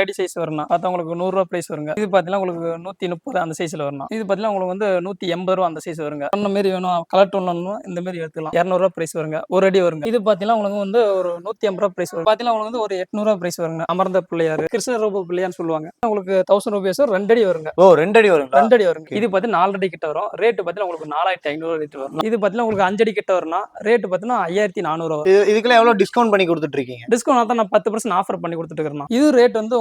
அடி சைஸ் வரணும் பார்த்தா உங்களுக்கு நூறுரூவா ப்ரைஸ் வருங்க. இது பார்த்தீங்கன்னா உங்களுக்கு நூற்றி முப்பது அந்த சைஸில் வரணும் இது பார்த்தீங்கன்னா உங்களுக்கு வந்து நூற்றி எண்பது ரூபா அந்த சைஸ் வருங்க. அந்த மாதிரி வேணும். கலர் டோன் வேணும் இந்த மாதிரி எடுத்துக்கலாம். இரநூறுவா ப்ரைஸ் வருங்க. ஒரு அடி வருங்க. இது பார்த்தீங்கன்னா உங்களுக்கு வந்து ஒரு நூற்றி ஐம்பது ரூபா ப்ரைஸ் வரும் பார்த்தீங்கன்னா உங்களுக்கு வந்து ஒரு எட்நூறுவா ப்ரைஸ் வருங்க. அமர்ந்த பிள்ளையார். கிருஷ்ண ரூப பிள்ளையார்னு சொல்லுவாங்க. உங்களுக்கு தௌசண்ட் ருபீஸ் ரெண்டு அடி வருங்க. ஓ ரெண்டு அடி வருங்களா? ரெண்டு அடி வருங்க. இது பார்த்தீங்கன்னா நாலு அடி கிட்ட வரும். ரேட்டு பார்த்தீங்கன்னா உங்களுக்கு நாலாயிரத்தி ஐநூறு ரேட் வரும் இது பார்த்தீங்கன்னா உங்களுக்கு அஞ்சு அடி கிட்ட வரும்னா ரேட்டு பார்த்தீங்கன்னா ஐயாயிரத்தி நானூறு வரும். இது இதுக்கெல்லாம் எவ்வளவு டிஸ்கவுண்ட் பண்ணி கொடுத்துட்டு இருக்கீங்க? டிஸ்கவுண்ட் தான் நான் பத்து பர்சன்ட் ஆஃபர் பண்ணி கொடுத்துட்டு இருக்கேன் இது ரேட் வந்து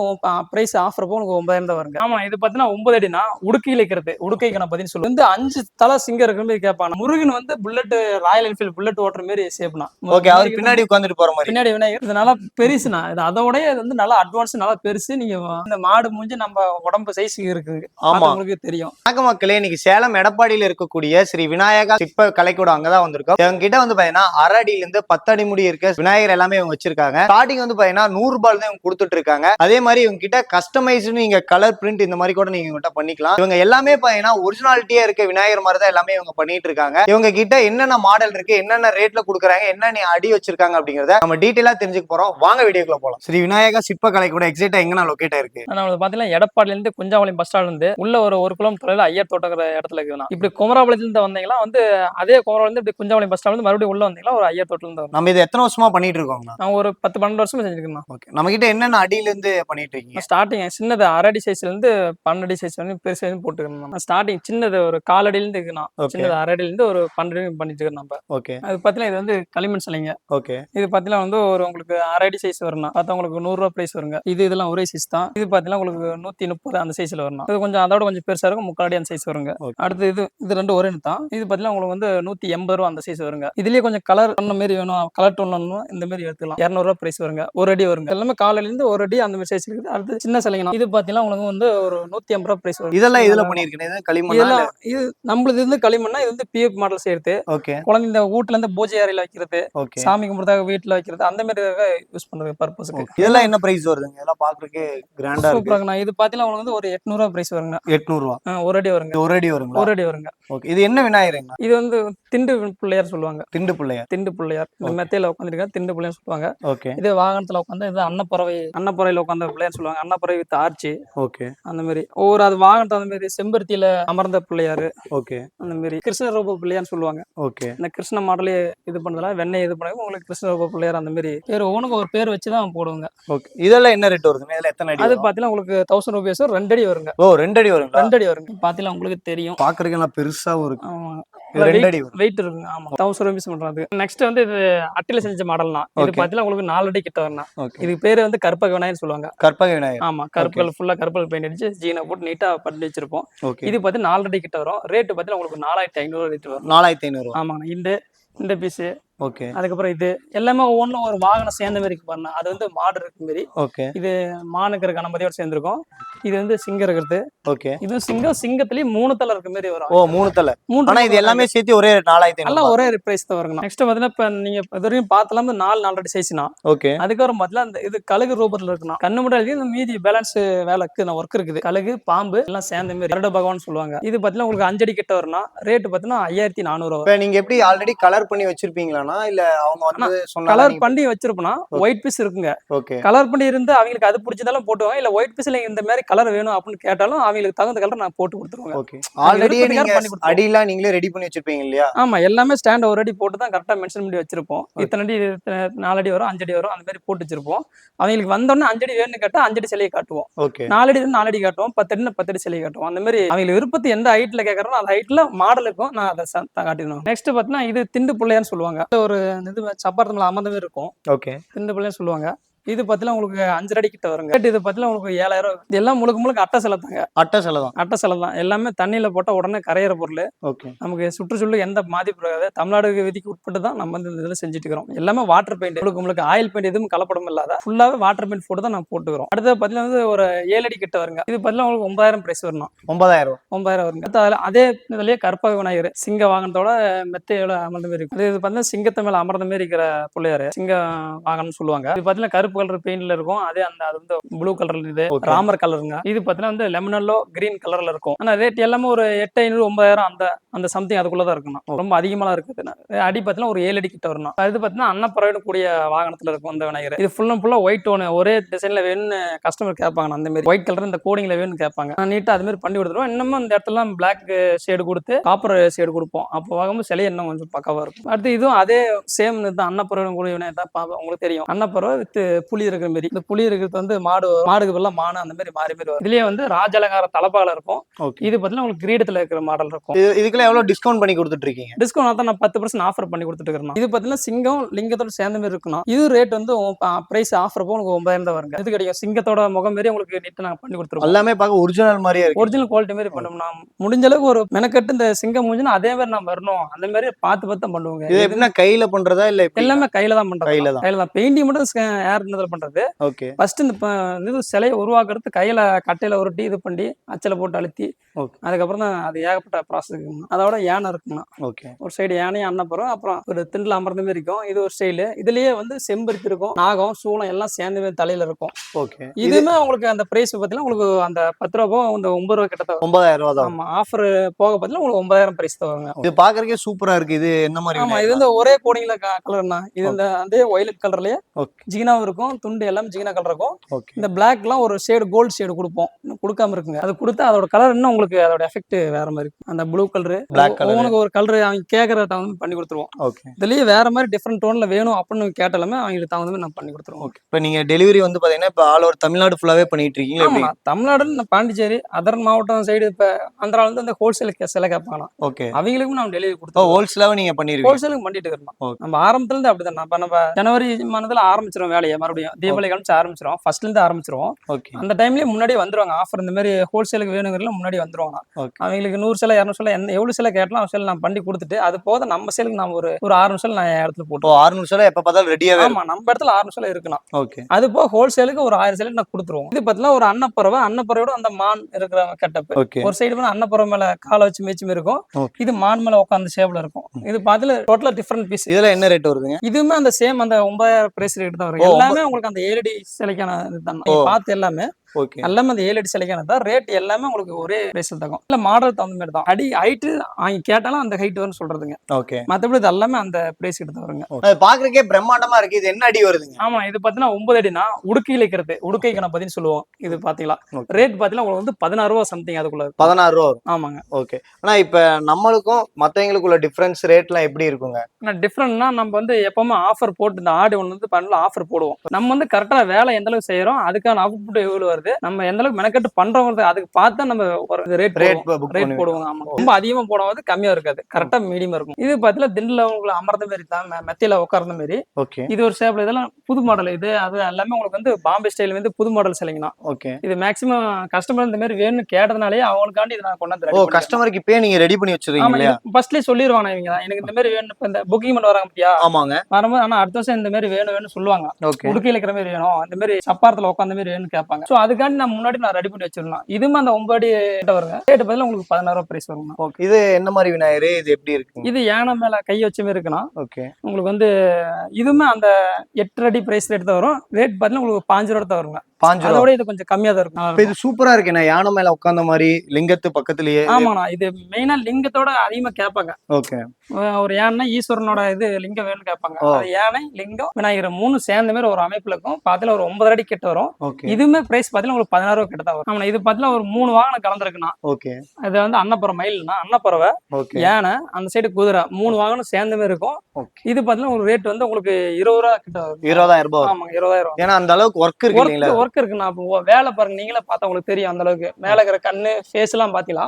பிரைஸ் ஆஃபர் போக உங்களுக்கு ஒன்பதாயிரம் தான் வருங்க. ஆமா இது பார்த்தீங்கன்னா ஒன்பது அடினா உடுக்கையில் இருக்கிறது உடுக்கை கணபதினு சொல்லி வந்து அஞ்சு தலை சிங்கம் இருக்கிற மாதிரி கேட்பாங்க முருகன் வந்து புல்லட் ராயல் என்ஃபீல்ட் புல்லட் ஓட்டுற மாதிரி சேப்னா ஓகே அவர் பின்னாடி உட்காந்துட்டு போற மாதிரி. பின்னாடி விநாயகர். இது நல்லா பெருசுண்ணா இது அதோடய இது வந்து நல்லா அட்வான்ஸ் நல்லா பெருசு. நீங்க இந்த மாடு மூஞ்சி நம்ம உடம்பு சைஸ் இருக்குது ஆமா. உங்களுக்கு தெரியும். வணக்கம் மக்களே இன்னைக்கு சேலம் எடப்பாடியில இருக்கக்கூடிய ஸ்ரீ விநாயகா சிற்ப கலைக்கூட அங்கதான் வந்திருக்கோம். இவங்க கிட்ட வந்து பாத்தீங்கன்னா அரை அடியில இருந்து பத்து அடி முடி இருக்க. விநாயகர் எல்லாமே இவங்க வச்சிருக்காங்க. ஸ்டார்டிங் வந்து பாத்தீங்கன்னா நூறு ரூபாய் தான் இவங்க கொடுத்துட்டு இருக்காங்க. அதே மாதிரி இவங்க கிட்ட கஸ்டமைஸ்டு நீங்க கலர் பிரிண்ட் இந்த மாதிரி கூட நீங்க இவங்ககிட்ட பண்ணிக்கலாம். இவங்க எல்லாமே பாத்தீங்கன்னா ஒரிஜினாலிட்டியா இருக்க விநாயகர் மாதிரி தான் எல்லாமே இவங்க பண்ணிட்டு இருக்காங்க. இவங்க கிட்ட என்னென்ன மாடல் இருக்கு என்னென்ன ரேட்ல கொடுக்குறாங்க என்னென்ன அடி வச்சிருக்காங்க அப்படிங்கறத நம்ம டீட்டெயிலா தெரிஞ்சுக்க போறோம். வாங்க வீடியோக்குள்ள போலாம். ஸ்ரீ விநாயகா சிற்ப கலைக்கூட எக்ஸைட்டா எங்கன்னா லொக்கேட் ஆயிருக்கு நம்மளுக்கு பாத்தீங்கன்னா எடப்பாடில இருந்து குஞ்சாவளம் பஸ் ஸ்டாண்ட்ல இருந்து உள்ள ஒரு ஒரு கிலோமீட்டர் ஐயர் தோட்டங்கிற இடத்துல இருக்குதுண்ணா. இப்படி குமராபாளையத்துல இருந்து வந்தீங்கன்னா வந்து அதே குமராபாளையம் இருந்து இப்படி குஞ்சாவளம் பஸ் ஸ்டாண்ட்ல இருந்து மறுபடியும் உள்ள வந்தீங்கன்னா ஒரு ஐயர் தோட்டத்துல இருந்து நம்ம இது எத்தனை வருஷமா பண்ணிட்டு இருக்கோம்னா நான் ஒரு பத்து பன்னெண்டு வருஷமா செஞ்சிருக்கேன் ஓகே நம்ம கிட்ட என்னென்ன அடியில இருந்து பண்ணிட்டு இருக்கீங்க? ஸ்டார்டிங் சின்னது அரடி சைஸ்ல இருந்து பன்னெண்டு சைஸ் வந்து பெருசு வரைக்கும் போட்டுக்கணும் ஸ்டார்டிங் சின்னது ஒரு காலடியில இருந்து இருக்குண்ணா. சின்னது அரடியில இருந்து ஒரு பன்னெண்டு பண்ணிட்டு இருக்கோம் நம்ம. ஓகே. அது பாத்தீங்கன்னா இது வந்து களிமண் சிலைங்க. ஓகே. இது பாத்தீங்கன்னா வந்து ஒரு உங்களுக்கு அரடி சைஸ் வரணும் பார்த்தா உங்களுக்கு நூறு ரூபா பிரைஸ் வருங்க. இது இதெல்லாம் ஒரே சைஸ் தான். இது பாத்தீங்கன்னா உங்களுக்கு நூத்தி முப்பது அந்த சைஸ்ல வரணும் இது கொஞ்சம் அதோட கொஞ்சம் பெருசா இருக்கும். முக்காடி அந்த சைஸ் வருங்க. அடுத்து இது இது ரெண்டு ஒரே தான். இது பாத்தீங்கன்னா உங்களுக்கு வந்து நூத்தி எண்பது ரூபா அந்த சைஸ் வருங்க. இதுலயே கொஞ்சம் கலர் பண்ண மாதிரி வேணும். கலர் டோன் இந்த மாதிரி எடுத்துக்கலாம். இரநூறுவா பிரைஸ் வருங்க. ஒரு அடி வருங்க. எல்லாமே காலையில இருந்து ஒரு அடி அந்த மாதிரி சைஸ் இருக்குது அடுத்து சின்ன சிலைங்க இது பாத்தீங்கன்னா உங்களுக்கு வந்து ஒரு நூத்தி ஐம்பது ரூபா பிரைஸ் வரும். இதெல்லாம் இதுல பண்ணிருக்கேன் இது களிமண்ணா இதெல்லாம் இது நம்மளுது வந்து களிமண்ணா இது வந்து பிஎஃப் மாடல் செய்யறது ஓகே. குழந்தை இந்த வீட்டுல இருந்து பூஜை அறையில வைக்கிறது சாமி கும்பிடுறதாக வீட்டுல வைக்கிறது அந்த மாதிரி யூஸ் பண்றது பர்பஸ்க்கு இதெல்லாம் என்ன பிரைஸ் வருதுங்க? இதெல்லாம் பாக்குறதுக்கு கிராண்டா இருக்கு. சூப்பராங்கண்ணா இது பாத்தீங்கன்னா உங்களுக்கு வந்து ஒரு எட்நூறுவா பிரைஸ் வருங்க. எட்நூறு ரூபா. ஆ, ஒரு அடி வருங்க. ஒரு அடி வருங்களா? ஒரு அடி வருங்க. ஓகே. இது என்ன விநாயகருங்க? இது வந்து திண்டு பிள்ளையார் சொல்லுவாங்க. திண்டு பிள்ளையார். திண்டு பிள்ளையார். இந்த. மெத்தையில உட்காந்துருக்கா திண்டு பிள்ளையார் சொல்லுவாங்க. ஓகே. இது வாகனத்துல உட்காந்து இது அன்னப்பறவை அன்னப்பறவையில உட்காந்த பிள்ளையார் சொல்லுவாங்க. அன்னப்பறவை வித் ஆர்ச்சி. ஓகே. அந்த மாதிரி ஒவ்வொரு அது வாகனத்தை அந்த மாதிரி செம்பருத்தியில அமர்ந்த பிள்ளையாரு. ஓகே. அந்த மாதிரி கிருஷ்ண ரூப பிள்ளையார்னு சொல்லுவாங்க. ஓகே. இந்த கிருஷ்ண மாடலே இது பண்ணதுல வெண்ணெய் இது பண்ணாங்க உங்களுக்கு கிருஷ்ண ரூப பிள்ளையார் அந்த மாதிரி பேர். ஒவ்வொன்றுக்கு ஒரு பேர் வச்சு தான் போடுவாங்க. ஓகே. இதெல்லாம் என்ன ரேட் வருதுங்க? இதுல எத்தனை அடி அது வரும்? பாத்தீங்கன்னா உங்களுக்கு தௌசண்ட் ருபீஸ் ரெண்டு அடி வருங்க. ஓ ரெண்டு அடி வருங்களா? ரெண்டு அடி வருங்க. பாத்தீங்கன்னா உங்களுக்கு தெரியும். பாக்குறதுக்கு எல்லாம் பெருசாவும் இருக்கு. ஆமா வெயிட் இருக்குங்க ஆமா. தௌசண்ட் ருபீஸ் பண்றது நெக்ஸ்ட் வந்து இது அட்டில செஞ்ச மாடல்னா இது. பாத்தீங்கன்னா உங்களுக்கு நாலு அடி கிட்ட வரணும் இது பேரு வந்து கற்பக விநாயகர் சொல்லுவாங்க. கற்பக விநாயகர். ஆமா. கருப்புகள் ஃபுல்லா கருப்பல் பெயிண்ட் அடிச்சு ஜீனை போட்டு நீட்டா பண்ணி வச்சிருப்போம். இது பாத்தீங்கன்னா நாலு அடி கிட்ட வரும். ரேட் பாத்தீங்கன்னா உங்களுக்கு நாலாயிரத்தி ஐநூறு ரேட் வரும். நாலாயிரத்தி ஐநூறு ஆமாங்க இந்த இந்த பீஸ் ஓகே. அதுக்கப்புறம் இது எல்லாமே ஒவ்வொன்றும் ஒரு வாகனம் சேர்ந்த மாதிரி இருக்கு பாருங்க அது வந்து மாடு இருக்கு மாதிரி ஓகே. இது மானுக்கிற கணபதியோட சேர்ந்துருக்கும். இது வந்து சிங்கம் இருக்கிறது. ஓகே. இது சிங்கம் சிங்கத்திலேயே மூணு தலை இருக்க மாதிரி வரும். ஓ மூணு தலை. மூணு ஆனா இது எல்லாமே சேர்த்து ஒரே நாலாயிரத்தி எல்லாம் ஒரே பிரைஸ் தான் வருங்க நெக்ஸ்ட் பாத்தீங்கன்னா இப்ப நீங்க இது வரைக்கும் பார்த்தலாம் நாலு நாலரை சைஸ்னா ஓகே. அதுக்கப்புறம் பார்த்தீங்கன்னா அந்த இது கழுகு ரூபத்துல இருக்குண்ணா. கண்ணு மட்டும் இந்த மீதி பேலன்ஸ் வேலை இருக்கு நான் ஒர்க் இருக்குது. கழுகு பாம்பு எல்லாம் சேர்ந்த மாதிரி கருட பகவான் சொல்லுவாங்க. இது பாத்தீங்கன்னா உங்களுக்கு அஞ்சடி கிட்ட வரும்னா ரேட் பாத்தீங்கன்னா ஐயாயிரத்தி நானூறு நீங்க எப்படி ஆல்ரெடி கலர் பண்ணி வச்சிருப்பீங்களாண்ணா இல்ல அவங்க வந்து கலர் பண்ணி வச்சிருப்போம்னா ஒயிட் பீஸ் இருக்குங்க. ஓகே. கலர் பண்ணி இருந்து அவங்களுக்கு அது பிடிச்சதாலும் போட்டுவாங்க. இல்ல ஒயிட் பீஸ்ல இந்த மாதிரி கலர் வேணும் அப்படின்னு கேட்டாலும் அவங்களுக்கு தகுந்த கலர் நான் போட்டு கொடுத்துருவேன் ஓகே. ஆல்ரெடி நீங்க. அடியெல்லாம் நீங்களே ரெடி பண்ணி வச்சிருப்பீங்க இல்லையா? ஆமா எல்லாமே ஸ்டாண்ட் ஒரு அடி போட்டு தான் கரெக்டா மென்ஷன் பண்ணி வச்சிருப்போம். இத்தனை அடி இத்தனை நாலு அடி வரும் அஞ்சடி வரும் அந்த மாதிரி போட்டு வச்சிருப்போம். அவங்களுக்கு வந்தோடனே அஞ்சடி வேணும்னு கேட்டா அஞ்சடி சிலையை காட்டுவோம். ஓகே. நாலடி நாலடி காட்டுவோம் பத்தடி பத்தடி சிலை காட்டுவோம். அந்த மாதிரி அவங்களுக்கு விருப்பத்து எந்த ஹைட்ல கேட்கறோம் அந்த ஹைட்ல மாடல் இருக்கும் நான் அதை காட்டிடணும். நெக்ஸ்ட் பாத்தீங்கன்னா இது திண்டு பிள்ளையான்னு சொல்லுவாங்க. ஒரு இது சப்பாரத்துல அமர்ந்த மாதிரி இருக்கும். ஓகே. திண்டு பிள்ளைன்னு சொல்லுவாங்க. இது பார்த்தீங்கன்னா உங்களுக்கு அஞ்சு அடி கிட்ட வருங்க. இது பார்த்தீங்கன்னா உங்களுக்கு ஏழாயிரம் ரூபாய். இது எல்லாம் முழுக்க முழுக்க அட்டை செலவு தாங்க. அட்டை செலவு தான். அட்டை செலவு தான். எல்லாமே தண்ணியில போட்டா உடனே கரையிற பொருள். ஓகே. நமக்கு சுற்றுச்சூழல் எந்த பாதிப்பு இருக்காது தமிழ்நாடு விதிக்கு உட்பட்டு தான் நம்ம வந்து இந்த இதில் செஞ்சுட்டு இருக்கிறோம் எல்லாமே வாட்டர் பெயிண்ட் உங்களுக்கு உங்களுக்கு ஆயில் பெயிண்ட் எதுவும் கலப்படம் இல்லாத ஃபுல்லாவே வாட்டர் பெயிண்ட் போட்டு தான் நான் போட்டுக்கிறோம். அடுத்து பார்த்தீங்கன்னா வந்து ஒரு ஏழு அடி கிட்ட வருங்க. இது பார்த்தீங்கன்னா உங்களுக்கு ஒன்பதாயிரம் பிரைஸ் வரணும். ஒன்பதாயிரம் ஒன்பதாயிரம் வருங்க. அதுல அதே இதுலயே கற்பக விநாயகர் சிங்க வாகனத்தோட மெத்தையோட அமர்ந்த மாதிரி இருக்கும் இது பார்த்தீங்கன்னா சிங்கத்தை மேல அமர்ந்த மாதிரி இருக்கிற பிள்ளையாரு. சிங்க வாகனம்னு சொல்லுவாங்க. இது பார்த்தீங்கன்னா கருப்பு சிகப்பு கலர் பெயிண்ட்ல இருக்கும். அதே அந்த அது வந்து ப்ளூ கலர்ல இது. ராமர் கலருங்க இது பார்த்தீங்கன்னா வந்து லெமனல்லோ கிரீன் கலர்ல இருக்கும். ஆனா ரேட் எல்லாமே ஒரு எட்டு ஐநூறு ஒன்பதாயிரம் அந்த அந்த சம்திங் அதுக்குள்ள தான் இருக்கணும் ரொம்ப அதிகமாக இருக்குது. அடி பார்த்தீங்கன்னா ஒரு ஏழு அடி கிட்ட வரணும். அது பார்த்தீங்கன்னா அன்னப்பறவைன்னு கூடிய வாகனத்துல இருக்கும் இந்த விநாயகர். இது ஃபுல் அண்ட் ஃபுல்லா ஒயிட் டோன் ஒரே டிசைன்ல வேணும்னு கஸ்டமர் கேட்பாங்க. அந்த மாதிரி ஒயிட் கலர் இந்த கோடிங்ல வேணும்னு கேட்பாங்க. நான் நீட்டா அது மாதிரி பண்ணி கொடுத்துருவோம். இன்னமும் இந்த இடத்துல பிளாக் ஷேடு கொடுத்து காப்பர் ஷேடு கொடுப்போம். அப்போ வாங்கும்போது சிலை இன்னும் கொஞ்சம் பக்காவா இருக்கும். அடுத்து இதுவும் அதே சேம் தான் அன்னப்பறவை கூட விநாயகர் தான். உங்களுக்கு தெரியும். அன்னப்பறவை வித் புலி இருக்கிற மாதிரி இந்த புலி இருக்கிறது வந்து மாடு மாடுக்கு பதிலா மானு அந்த மாதிரி மாறி மாறி வரும். இதுலயே வந்து ராஜலங்கார தலப்பால இருக்கும். இது பார்த்தீங்கன்னா உங்களுக்கு கிரீடத்துல இருக்கிற மாடல் இருக்கும். இது இதுக்கெல்லாம் எவ்வளவு டிஸ்கவுண்ட் பண்ணி கொடுத்துட்டு இருக்கீங்க டிஸ்கவுண்ட் தான் நான் பத்து பர்சன்ட் ஆஃபர் பண்ணி கொடுத்துட்டு இருக்கேன் இது பார்த்தீங்கன்னா சிங்கம் லிங்கத்தோட சேர்ந்த மாதிரி இருக்கணும் இது ரேட் வந்து பிரைஸ் ஆஃபர் அப்போ உங்களுக்கு ஒன்பதாயிரம் தான் வருங்க. இது கிடைக்கும். சிங்கத்தோட முகம் மாரி உங்களுக்கு நீட்டா நாங்கள் பண்ணி கொடுத்துருவோம். எல்லாமே பார்க்க ஒரிஜினல் மாதிரியே இருக்கு. ஒரிஜினல் குவாலிட்டி மாதிரி பண்ணோம்னா முடிஞ்ச அளவுக்கு ஒரு மெனக்கட்டு இந்த சிங்கம் முடிஞ்சுன்னா அதே மாதிரி நான் வரணும். அந்த மாதிரி பார்த்து பார்த்து பண்ணுவோங்க. இது எப்படின்னா கையில பண்றதா இல்ல? எல்லாமே கையில தான் பண்றது கையில தான். கையில தான். பெயிண்டிங் மட்டும் ஏர் இருந்ததுல பண்றது. ஓகே. ஃபர்ஸ்ட் இந்த இது சிலையை உருவாக்குறது கையில கட்டையில உருட்டி இது பண்ணி அச்சில போட்டு அழுத்தி Okay. அதுக்கப்புறம் தான் அது ஏகப்பட்ட ப்ராசஸ் அதோட யானை இருக்குங்கண்ணா ஓகே. ஒரு சைடு யானையும் அன்னப்புறம் அப்புறம் ஒரு திண்டில் அமர்ந்த மாதிரி இருக்கும். இது ஒரு ஸ்டைலு இதுலயே வந்து செம்பருத்தி இருக்கும். நாகம் சூளம் எல்லாம் சேர்ந்த மாதிரி தலையில இருக்கும். ஓகே. இது இதுவுமே உங்களுக்கு அந்த பிரைஸ் பார்த்தீங்கன்னா உங்களுக்கு அந்த பத்து ரூபா இந்த ஒன்பது ரூபா கிட்ட. ஒன்பதாயிரம் ரூபா தான். ஆமா ஆஃபர் போக பார்த்தீங்கன்னா உங்களுக்கு ஒன்பதாயிரம் பிரைஸ் தான் வருங்க இது பாக்குறதுக்கே சூப்பரா இருக்கு. இது என்ன மாதிரி ஆமா இது வந்து ஒரே கோடிங்ல கலர்னா இது இந்த அதே ஒயிலட் கலர்லயே ஓகே. ஜீனாவும் இருக்கும். துண்டு எல்லாம் ஜீனா கலர் இருக்கும். இந்த பிளாக்லாம் ஒரு ஷேடு கோல்டு ஷேடு கொடுப்போம். கொடுக்காம இருக்குங்க அது கொடுத்தா அதோட கலர் இன்னும் உங்களுக்கு அதோட எஃபெக்ட் வேற மாதிரி இருக்கும். அந்த ப்ளூ கலரு. உனக்கு ஒரு கலர் அவங்க கேட்கற தகுந்த பண்ணி கொடுத்துருவோம். இதுலயே வேற மாதிரி டிஃப்ரெண்ட் டோன்ல வேணும் அப்படின்னு கேட்டாலுமே அவங்களுக்கு தகுந்த மாதிரி நான் பண்ணி கொடுத்துருவோம். இப்போ நீங்க டெலிவரி வந்து பாத்தீங்கன்னா இப்போ ஆல் ஓவர் தமிழ்நாடு ஃபுல்லாவே பண்ணிட்டு இருக்கீங்களா எப்படி? ஆமா. தமிழ்நாடு இந்த பாண்டிச்சேரி அதர் மாவட்டம் சைடு இப்ப ஆந்திரா வந்து இந்த ஹோல்சேல் சில கேட்பாங்களாம் ஓகே அவங்களுக்கும் நம்ம டெலிவரி கொடுத்தோம் ஹோல்சேலாவே நீங்க பண்ணிருக்கீங்க? ஹோல்சேலுக்கு பண்ணிட்டு இருக்கோம். நம்ம ஆரம்பத்துல இருந்து அப்படிதான். நம்ம நம்ம ஜனவரி மாதத்துல ஆரம்பிச்சிரும் வேலையை. மறுபடியும் தீபாவளி கழிச்சு ஆரம்பிச்சிரும் ஃபர்ஸ்ட்ல இருந்து ஆரம்பிச்சிரும் ஓகே அந்த டைம்லயே முன்னாடியே வந்துருவாங்க. ஆஃபர் இந்த மாதிரி ஹோல்சேலுக்கு வேணுங்கிறதுல முன்னாடி வந்துருவாங்க. அவங்களுக்கு நூறு சிலை இரநூறு சிலை என்ன எவ்வளவு சிலை கேட்டாலும் அவங்க சிலை நான் பண்ணி கொடுத்துட்டு அது போக நம்ம சேலுக்கு நான் ஒரு ஒரு ஆறு நிமிஷம் நான் இடத்துல போட்டுருவோம் ஆறுநூறு சேலை எப்ப பார்த்தாலும் ரெடியாவே ஆமா நம்ம இடத்துல ஆறு நிமிஷம் இருக்கணும். ஓகே அது போக ஹோல்சேலுக்கு ஒரு ஆயிரம் சிலை நான் கொடுத்துருவோம். இது பார்த்தீங்கன்னா ஒரு அன்னப்பறவை. அன்னப்பறவையோட அந்த மான் இருக்கிற கெட்டப் ஓகே ஒரு சைடு வந்து அன்னப்பறவை மேல காலை வச்சு மேய்ச்சி இருக்கும். இது மான் மேல உட்காந்து ஷேப்ல இருக்கும். இது பார்த்துல டோட்டலா டிஃப்ரெண்ட் பீஸ் இதுல என்ன ரேட் வருதுங்க? இதுவுமே அந்த சேம் அந்த ஒன்பதாயிரம் பிரைஸ் ரேட் தான் வரும். எல்லாமே உங்களுக்கு அந்த ஏழடி சிலைக்கான இதுதான் நீங்க ஓ. பார்த்து எல்லாமே ஓகே. எல்லாமே அந்த ஏழு அடி சிலைக்கானது தான். ரேட் எல்லாமே உங்களுக்கு ஒரே பிரைஸ்ல தகும் இல்ல மாடல் தகுந்த மாதிரி தான். அடி ஹைட்டு அவங்க கேட்டாலும் அந்த ஹைட் வரும்னு சொல்றதுங்க. ஓகே. மத்தபடி இது எல்லாமே அந்த பிரைஸ் கிட்ட தான் வருங்க. பாக்குறதுக்கே பிரம்மாண்டமா இருக்கு. இது என்ன அடி வருதுங்க? ஆமா இது பாத்தீங்கன்னா ஒன்பது அடினா உடுக்கையில் இருக்கிறது உடுக்கை கணபதினு சொல்லுவோம். இது பாத்தீங்களா. ரேட் பாத்தீங்கன்னா உங்களுக்கு வந்து பதினாறு ரூபா சம்திங் அதுக்குள்ள. பதினாறு ரூபா வரும். ஆமாங்க. ஓகே. ஆனா இப்ப நம்மளுக்கும் மத்தவங்களுக்குள்ள டிஃபரன்ஸ் ரேட்லாம் எப்படி இருக்குங்க? டிஃப்ரெண்ட்னா நம்ம வந்து எப்பவுமே ஆஃபர் போட்டு இந்த ஆடு ஒன்று வந்து பண்ணல ஆஃபர் போடுவோம். நம்ம வந்து கரெக்டா வேலை எந்த அளவுக்கு செய்யறோம் அதுக்கான அவுட்புட் எவ்வளவு வருது நம்ம எந்த அளவுக்கு மெனக்கெட்டு பண்றோம் அதுக்கு பார்த்தா நம்ம ஒரு ரேட் ரேட் ரேட் போடுவாங்க ஆமா. ரொம்ப அதிகமா போடாது கம்மியா இருக்காது. கரெக்டா மீடியமா இருக்கும். இது பாத்தீங்கன்னா திண்டில் உங்களை அமர்ந்த மாதிரி தான் மெத்தையில உட்கார்ந்த மாதிரி. ஓகே இது ஒரு ஷேப்ல இதெல்லாம் புது மாடல் இது. அது எல்லாமே உங்களுக்கு வந்து பாம்பே ஸ்டைல் வந்து புது மாடல் சிலைங்கண்ணா ஓகே இது மேக்ஸிமம் கஸ்டமர் இந்த மாதிரி வேணும்னு கேட்டதுனாலே அவங்களுக்காண்டி இதை நான் கொண்டாந்து ஓ. கஸ்டமருக்கு இப்பயே நீங்க ரெடி பண்ணி வச்சிருக்கீங்க ஃபர்ஸ்ட்லயே சொல்லிடுவாங்க இவங்க. எனக்கு இந்த மாதிரி வேணும். இந்த புக்கிங் பண்ண வராங்க பத்தியா? ஆமாங்க. வரும்போது ஆனா அடுத்த வருஷம் இந்த மாதிரி வேணும் வேணும்னு சொல்லுவாங்க. ஓகே உடுக்கையில் இருக்கிற மாதிரி வேணும். அந்த மாதிரி சப்பாரத்துல உட்காந்த மாதிரி வேணும்னு கேட்பாங்க. சோ அதுக்காண்டி நான் முன்னாடி நான் ரெடி பண்ணி வச்சிடலாம். இதுவுமே அந்த ஒன்பது அடி கிட்ட வருங்க. ரேட் பதிலா உங்களுக்கு பதினாயிரம் பிரைஸ் வருங்க. ஓகே இது என்ன மாதிரி விநாயகர்? இது எப்படி இருக்குங்க? இது யானை மேல கை வச்ச மாதிரி இருக்குன்னா ஓகே உங்களுக்கு வந்து இதுவுமே அந்த எட்டு அடி பிரைஸ் ரேட் தான் வரும். ரேட் பார்த்தீங்கன்னா உங்களுக்கு பாஞ்சு ரூபா தான் வருங்க. பாஞ்சு ரூபா அதோட இது கொஞ்சம் கம்மியா தான் இருக்கும். இது சூப்பரா இருக்கு நான் யானை மேல உட்கார்ந்த மாதிரி லிங்கத்து பக்கத்துலயே. ஆமாண்ணா இது மெயினா லிங்கத்தோட அதிகமா கேட்பாங்க. ஓகே. ஒரு யானை ஈஸ்வரனோட இது லிங்கம் வேணும்னு கேட்பாங்க. யானை லிங்கம் விநாயகர் மூணு சேர்ந்த மாதிரி ஒரு அமைப்புல இருக்கும். பாத்துல ஒரு ஒன்பது அடி கிட்ட வரும். இதுவுமே பிரைஸ் பாத்தீங்கன்னா உங்களுக்கு பதினாறு ரூபா கிட்ட தான் வரும். ஆமா இது பாத்தீங்கன்னா ஒரு மூணு வாகனம் கலந்துருக்குண்ணா. ஓகே. இது வந்து அன்னப்புறம் மயில்னா அன்னப்பறவை யானை அந்த சைடு குதிரை மூணு வாகனம் சேர்ந்த மாதிரி இருக்கும். இது பாத்தீங்கன்னா ஒரு ரேட் வந்து உங்களுக்கு இருபது ரூபா கிட்ட இருபதாயிரம் ரூபாய். ஆமாங்க இருபதாயிரம் ஏன்னா அந்த அளவுக்கு ஒர்க் இருக்கு ஒர்க் இருக்குண்ணா அப்போ வேலை பாருங்க. நீங்களே பார்த்தா உங்களுக்கு தெரியும் அந்த அளவுக்கு. மேல இருக்கிற கண்ணு ஃபேஸ் எல்லாம் பாத்தீங்களா?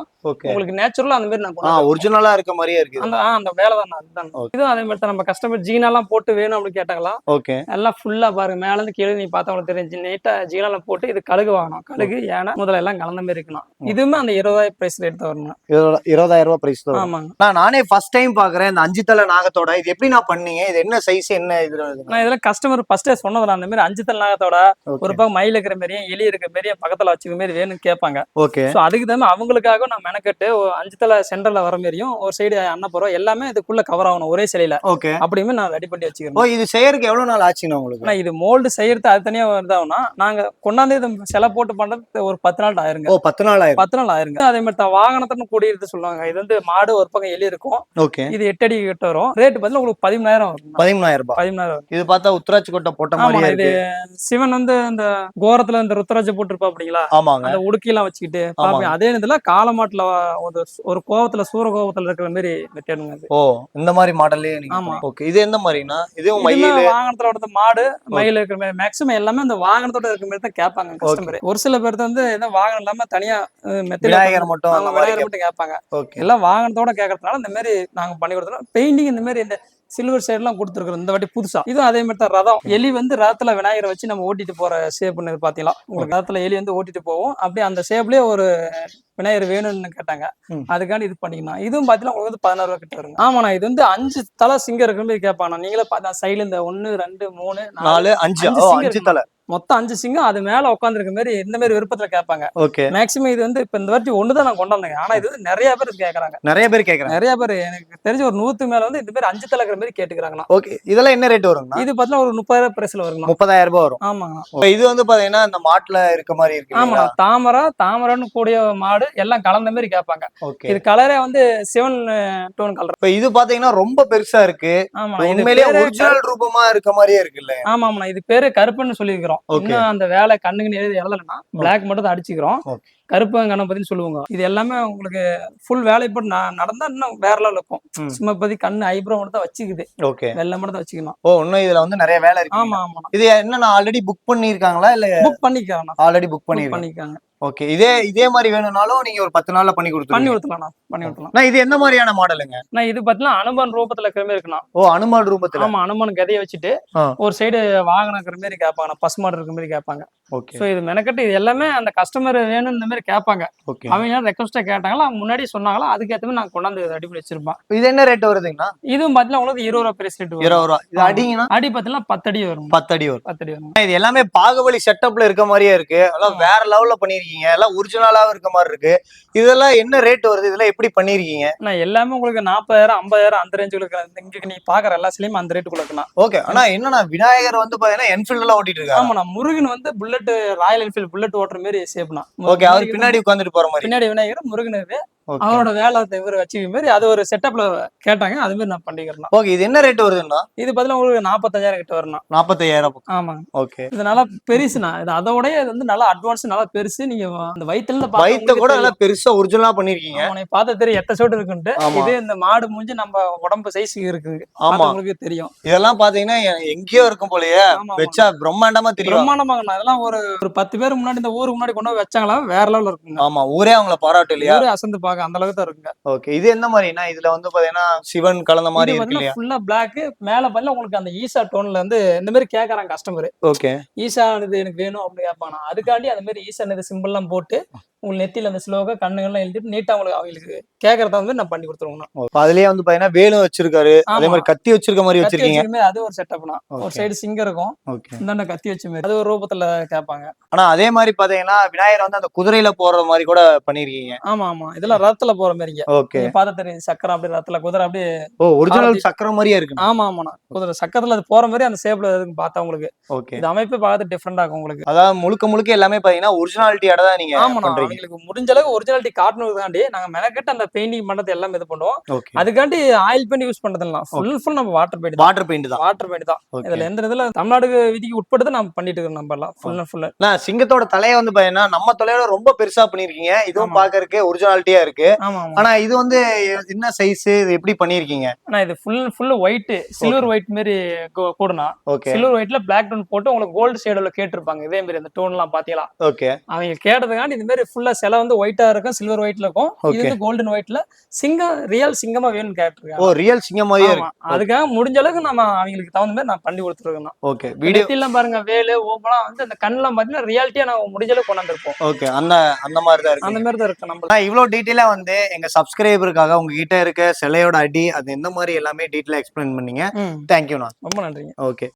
உங்களுக்கு நேச்சுரலா அந்த மாதிரி நான். ஒரிஜினலா இருக்க மாதிரியே இருக்கு அந்த அந்த வேலை தான் அதுதான். இதுவும் அதே மாதிரி தான். நம்ம கஸ்டமர் ஜீனாலாம் போட்டு வேணும் அப்படின்னு கேட்டாங்களா? ஓகே எல்லாம் ஃபுல்லா பாருங்க. மேல இருந்து கீழே நீ பார்த்தா உங்களுக்கு தெரிஞ்சு நீட்டா ஜீனாலாம் போட்டு இது கழுகு வாங்கணும். கழுகு யானை முதல்ல எல்லாம் கலந்த மாதிரி இருக்கணும். இதுவுமே அந்த இருபதாயிரம் பிரைஸ் ரேட் தான் வரணும் இருபதாயிரம் ரூபாய் பிரைஸ். ஆமாங்க. நான் நானே ஃபர்ஸ்ட் டைம் பாக்குறேன். இந்த அஞ்சு தலை நாகத்தோட. இது எப்படி நான் பண்ணீங்க? இது என்ன சைஸ் என்ன வருதுங்க? நான் இதெல்லாம் கஸ்டமர் ஃபர்ஸ்டே சொன்னதுல அந்த மாதிரி அஞ்சு தல் நாகத்தோட. ஒரு பக்கம் மயில் மயில் இருக்கிற மாதிரியும் எலி இருக்கிற மாதிரியும் பக்கத்துல வச்சுக்க மாதிரி வேணும்னு கேட்பாங்க. ஓகே. ஸோ அதுக்கு தகுந்த அவங்களுக்காக நான் மெனக்கெட்டு அஞ்சு தலை சென்டர்ல வர மாதிரியும் ஒரு சைடு அன்னப்புறம் எல்லாமே இதுக்குள்ள கவர் ஆகணும் ஒரே சிலையில. ஓகே. அப்படியுமே நான் ரெடி பண்ணி வச்சுக்கிறேன். இது செய்யறதுக்கு எவ்வளவு நாள் ஆச்சுண்ணா உங்களுக்கு? இது மோல்டு செய்யறது அது தனியா வருதாவுன்னா நாங்க கொண்டாந்து சிலை போட்டு பண்றது ஒரு பத்து நாள் ஆயிருங்க. ஓ பத்து நாள் ஆயிரும். பத்து நாள் ஆயிருங்க. அதே மாதிரி தான் வாகனத்துன்னு கூடியிருந்து சொல்லுவாங்க. இது வந்து மாடு ஒரு பக்கம் எலி இருக்கும். ஓகே. இது எட்டு அடி கிட்ட வரும். ரேட் பார்த்தீங்கன்னா உங்களுக்கு பதிமூணாயிரம் பதிமூணாயிரம் ரூபாய். பதிமூணாயிரம் இது பார்த்தா உத்தராட்சி கொட்டை போட்ட ஆமா மாதிரியே இது சிவன் வந்து இந்த கோரத்துல இந்த ருத்ராஜ போட்டிருப்பா அப்படிங்களா? ஆமாங்க. அந்த உடுக்கிலாம் வச்சுக்கிட்டு பாப்பேன் அதே இதுல காலமாட்டுல ஒரு ஒரு கோவத்துல சூர கோவத்துல இருக்கிற மாதிரி வெட்டணுங்க அது. ஓ இந்த மாதிரி மாடல்லே ஆமா. ஓகே. இது எந்த மாதிரினா இதுவும் மயில்? வாகனத்தோட மாடு மயில் இருக்கிற மாதிரி மேக்ஸிமம் எல்லாமே அந்த வாகனத்தோட இருக்கிற மாதிரி தான் கேட்பாங்க கஸ்டமர் ஒரு சில பேர் வந்து எதுவும் வாகனம் இல்லாம தனியா விநாயகர் மட்டும் விநாயகர் மட்டும் கேட்பாங்க. எல்லாம் வாகனத்தோட கேட்கறதுனால இந்த மாதிரி நாங்க பண்ணி கொடுத்துறோம். பெயிண்டிங் இந்த மாதிரி இந்த சில்வர் சைடுலாம் கொடுத்துருக்கோம் இந்த வாட்டி புதுசா. இதுவும் அதே மாதிரி தான் ரதம். எலி வந்து ரதத்துல விநாயகரை வச்சு நம்ம ஓட்டிட்டு போற ஷேப்னு பாத்தீங்களா? உங்களுக்கு ரதத்துல எலி வந்து ஓட்டிட்டு போவோம் அப்படியே அந்த ஷேப்லயே ஒரு விநாயகர் வேணும்னு கேட்டாங்க. அதுக்காண்டி இது பண்ணிக்கலாம் இதுவும் பாத்தீங்கன்னா உங்களுக்கு வந்து பதினாறு ரூபா கிட்ட வருங்க. ஆமாண்ணா இது வந்து அஞ்சு தலை சிங்கம் இருக்கிற மாதிரி கேட்பாங்க நீங்களே பார்த்தா சைடுல இந்த ஒன்னு ரெண்டு மூணு நாலு அஞ்சு. அஞ்சு தலை. மொத்தம் அஞ்சு சிங்கம் அது மேல உட்காந்துருக்க மாதிரி இந்த மாதிரி விருப்பத்துல கேட்பாங்க. ஓகே. மேக்ஸிமம் இது வந்து இப்ப இந்த வாட்டி ஒண்ணுதான் நான் கொண்டாந்தேங்க ஆனா இது வந்து நிறைய பேர் கேக்குறாங்க. நிறைய பேர் கேக்குறாங்க. நிறைய பேர் எனக்கு தெரிஞ்ச ஒரு நூத்து மேல வந்து இந்த மாதிரி அஞ்சு தலைக்கிற மாதிரி கேட்டுக்கிறாங்கண்ணா ஓகே. இதெல்லாம் என்ன ரேட் வருங்கண்ணா? இது பார்த்தீங்கன்னா ஒரு முப்பதாயிரம் பிரைஸ்ல வருங்கண்ணா. முப்பதாயிரம் ரூபாய் வரும். இப்ப இது வந்து பாத்தீங்கன்னா இந்த மாட்டுல இருக்க மாதிரி இருக்கு ஆமாண்ணா தாமரை தாமரைன்னு கூடிய மாடு எல்லாம் கலந்த மாதிரி கேட்பாங்க. ஓகே. இது கலரே வந்து சிவன் டோன் கலர் இப்ப இது பாத்தீங்கன்னா ரொம்ப பெருசா இருக்கு. ஆமா உண்மையிலேயே ஒரிஜினல் ரூபமா இருக்க மாதிரியே இருக்குல்ல ஆமா ஆமாண்ணா இது பேரு கருப்புன்னு சொல்லியிருக்கிறோம். Okay. இன்னும் அந்த வேலை கண்ணுக்கு எழுதி எழுதலைன்னா பிளாக் மட்டும் தான் அடிச்சுக்கிறோம். Okay. கருப்பு கணபதினு சொல்லுவாங்க. இது எல்லாமே உங்களுக்கு ஃபுல் வேலைப்பாடு ந- நடந்தா இன்னும் வேற லெவல் இருக்கும். சும்மா இப்போதி கண்ணு ஐப்ரோ மட்டும் தான் வச்சுக்குது. ஓகே. வெள்ளை மட்டும் தான் வச்சுக்கணும். ஓ இன்னும் இதுல வந்து நிறைய வேலை இருக்கு. ஆமா ஆமா. இது என்னன்னா ஆல்ரெடி புக் பண்ணிருக்காங்களா இல்ல புக் பண்ணிக்கலாம் ஆல்ரெடி புக் புக் பண்ணிருக்காங்க பண்ணிக்காங்க ஓகே இதே இதே மாதிரி வேணும்னாலும் நீங்க ஒரு பத்து நாள்ல பண்ணி பண்ணி கொடுத்துருங்க கொடுத்துலாம் பண்ணி கொடுத்துலாம் இது என்ன மாதிரியான மாடலுங்க? நான் இது பார்த்தீங்கன்னா அனுமன் ரூபத்துல இருக்கிற மாதிரி இருக்கணும் ஓ அனுமான் ரூபத்துல? ஆமா அனுமன் கதையை வச்சுட்டு. ஒரு சைடு வாகனம் இருக்கிற மாதிரி கேட்பாங்க பசுமாடு இருக்கிற மாதிரி கேட்பாங்க. ஸோ இது மெனக்கட்டு இது எல்லாமே அந்த கஸ்டமர் வேணும் இந்த மாதிரி கேட்பாங்க. அவங்க ரெக்வஸ்டா கேட்டாங்களா முன்னாடி சொன்னாங்களா அதுக்கேற்ற மாதிரி நாங்க கொண்டாந்து ரெடி பண்ணி வச்சிருப்போம். இது என்ன ரேட் வருதுங்கண்ணா? இதுவும் பார்த்தீங்கன்னா உங்களுக்கு இருபது ரூபா பிரைஸ் ரேட் இருபது ரூபா. இது. அடிங்கன்னா அடி பார்த்தீங்கன்னா பத்து அடி வரும். பத்து அடி வரும். பத்து அடி வரும். இது எல்லாமே பாகுபலி செட்டப்ல இருக்க மாதிரியே இருக்கு. எல்லாம் வேற லெவல்ல பண்ணிருக்கீங்க. எல்லாம் ஒரிஜினலாவும் இருக்க மாதிரி இருக்கு. இதெல்லாம் என்ன ரேட் வருது? இதெல்லாம் எப்படி பண்ணிருக்கீங்க? நான் எல்லாமே உங்களுக்கு நாற்பதாயிரம் ஐம்பதாயிரம் அந்த ரேஞ்சுக்கு இங்க நீ பாக்குற எல்லா சிலையும் அந்த ரேட்டுக்குள்ள இருக்கலாம் ஓகே ஆனா என்னன்னா விநாயகர் வந்து பாத்தீங்கன்னா என்ஃபீல்ட் எல்லாம் ஓட்டிட்டு இருக்காங்க ஆமா நான் முருகன் வந்து புல்லட் ராயல் என்ஃபீல்ட் புல்லட் ஓட்டுற மாதிரி சேப்னா ஓகே அவர் பின்னாடி உட்காந்துட்டு போற மாதிரி. பின்னாடி விநாயகர் முருகன் அவரோட வேலை இவர் வச்சுக்க மாதிரி அது ஒரு செட்டப்ல கேட்டாங்க அது மாதிரி நான் பண்ணிக்கிறேன் ஓகே இது என்ன ரேட் வருதுன்னா இது பதிலா உங்களுக்கு நாற்பத்தஞ்சாயிரம் கிட்ட வரணும் நாற்பத்தையாயிரம் ஆமாங்க. ஓகே இது நல்லா பெருசுண்ணா. இது அதோட இது வந்து நல்லா அட்வான்ஸ் நல்லா பெருசு. நீங்க அந்த இருந்து வயித்த கூட நல்லா பெருசா ஒரிஜினலா பண்ணிருக்கீங்க. உனக்கு பார்த்த தெரியும். எட்ட சோட்டு இருக்குன்ட்டு. இது இந்த மாடு மூஞ்சி நம்ம உடம்பு சைஸுக்கு இருக்குது. ஆமா. பார்த்தவங்களுக்கு தெரியும். இதெல்லாம் பாத்தீங்கன்னா எங்கேயோ இருக்கும் போலயே. வச்சா பிரம்மாண்டமா தெரியும். பிரம்மாண்டமாங்கண்ணா. அதெல்லாம் ஒரு ஒரு பத்து பேர் முன்னாடி இந்த ஊருக்கு முன்னாடி கொண்டு வச்சாங்களா? வேற லெவல்ல இருக்குங்க. ஆமா ஊரே அவங்கள பாராட்டு இல்லையா? அசந்து பார்க்க அந்த அளவுக்கு தான் இருக்குங்க. ஓகே இது என்ன மாதிரினா இதுல வந்து பாத்தீங்கன்னா சிவன் கலந்த மாதிரி இருக்கு இல்லையா? ஃபுல்லா பிளாக் மேல பண்ணல உங்களுக்கு அந்த ஈசா டோன்ல வந்து இந்த மாதிரி கேக்குறாங்க கஸ்டமர் ஓகே ஈசா இது எனக்கு வேணும் அப்படின்னு கேட்பாங்க அதுக்காண்டி அந்த மாதிரி ஈசா இது சிம்பிள் எல்லாம் போட்டு உங்களுக்கு நெத்தியில அந்த ஸ்லோக கண்ணுகள்லாம் எழுதிட்டு நீட்டா உங்களுக்கு அவங்களுக்கு கேட்கறத வந்து நான் பண்ணி கொடுத்துருவோம் அதுலயே வந்து பாத்தீங்கன்னா வேலும் வச்சிருக்காரு. அதே ஆமா. மாதிரி கத்தி வச்சிருக்க மாதிரி வச்சிருக்கீங்க. அது ஒரு செட்டப்னா ஒரு. சைடு சிங்கம் இருக்கும். இந்தாண்ட கத்தி வச்ச மாதிரி. அது ஒரு ரூபத்துல கேட்பாங்க. ஆனா அதே மாதிரி பாத்தீங்கன்னா விநாயகர் வந்து அந்த குதிரையில போற மாதிரி கூட பண்ணிருக்கீங்க. ஆமா ஆமா. இதெல்லாம் ரதத்துல போற மாதிரிங்க ஓகே பார்த்தா தெரியும். சக்கரம் அப்படியே ரதத்துல குதிரை அப்படியே ஓ ஒரிஜினல் சக்கரம் மாதிரியே இருக்கு. ஆமா ஆமாண்ணா குதிரை சக்கரத்துல அது போற மாதிரி அந்த ஷேப்ல இருக்குன்னு பார்த்தா உங்களுக்கு. ஓகே இது அமைப்பு பார்த்து டிஃப்ரெண்டா இருக்கும் உங்களுக்கு. அதாவது முழுக்க முழுக்க எல்லாமே பாத்தீங்கன்னா ஒரிஜினாலிட்டியோட தான் நீங்க பண்றீங்க. அவங்களுக்கு முடிஞ்ச அளவுக்கு ஒரிஜினாலிட்டி காட்டணுக்காண்டி நாங்க மெனக்கெட்டு அந்த பெயிண்டிங் பண்றது எல்லாம் இது பண்ணுவோம். அதுக்காண்டி ஆயில் பெயிண்ட் யூஸ் பண்றதுலாம் ஃபுல் ஃபுல் நம்ம வாட்டர் பெயிண்ட் வாட்டர் பெயிண்ட் தான். வாட்டர் பெயிண்ட் தான். இதுல எந்த இதுல தமிழ்நாடு விதிக்கு உட்பட்டு நம்ம பண்ணிட்டு இருக்கோம் நம்ம எல்லாம். ஃபுல் அண்ட் ஃபுல் சிங்கத்தோட தலையை வந்து பாத்தீங்கன்னா நம்ம தலையோட ரொம்ப பெருசா பண்ணிருக்கீங்க இதுவும். பாக்கறதுக்கு ஒரிஜினாலிட்டியா இருக்கு. ஆனா இது வந்து என்ன சைஸ் இது எப்படி பண்ணிருக்கீங்க ஆனா இது full full white silver white மாதிரி கூடனா ஓகே சில்வர் ஒயிட்ல பிளாக் டோன் போட்டு உங்களுக்கு கோல்டு ஷேடோல கேட்டிருப்பாங்க. இதே மாதிரி அந்த டோன் எல்லாம் பாத்தீங்களா? ஓகே அவங்க கேட்டதுக்காண்டி இந்த மாதிரி ஃபுல்லா சிலை வந்து ஒயிட்டா இருக்கும் சில்வர் ஒயிட்ல இருக்கும். இது. வந்து கோல்டன் ஒயிட்ல சிங்கம் ரியல் சிங்கமா வேணும்னு ஓ கேட்டிருக்காங்க ரியல் சிங்கம் மாதிரியே இருக்கு. ஆமா. அதுக்காக முடிஞ்ச அளவுக்கு நம்ம அவங்களுக்கு தகுந்த மாதிரி நான் பண்ணி கொடுத்துருக்கோம் ஓகே வீடியோ எல்லாம் பாருங்க வேலு ஓப்பனா வந்து அந்த கண்ணெல்லாம் பாத்தீங்கன்னா ரியாலிட்டியா நான் முடிஞ்ச அளவுக்கு கொண்டாந்துருப்போம் ஓகே அந்த அந்த மாதிரி தான் இருக்கு. அந்த மாதிரி தான் இருக்கு நம்ம இவ்வளவு டீட்டெயிலா வந்து எங்க சப்ஸ்கிரைபருக்காக உங்ககிட்ட இருக்க சிலையோட அடி அது எந்த மாதிரி எல்லாமே டீட்டெயிலா எக்ஸ்பிளைன் பண்ணீங்க. தேங்க்யூண்ணா ரொம்ப நன்றிங்க. ஓகே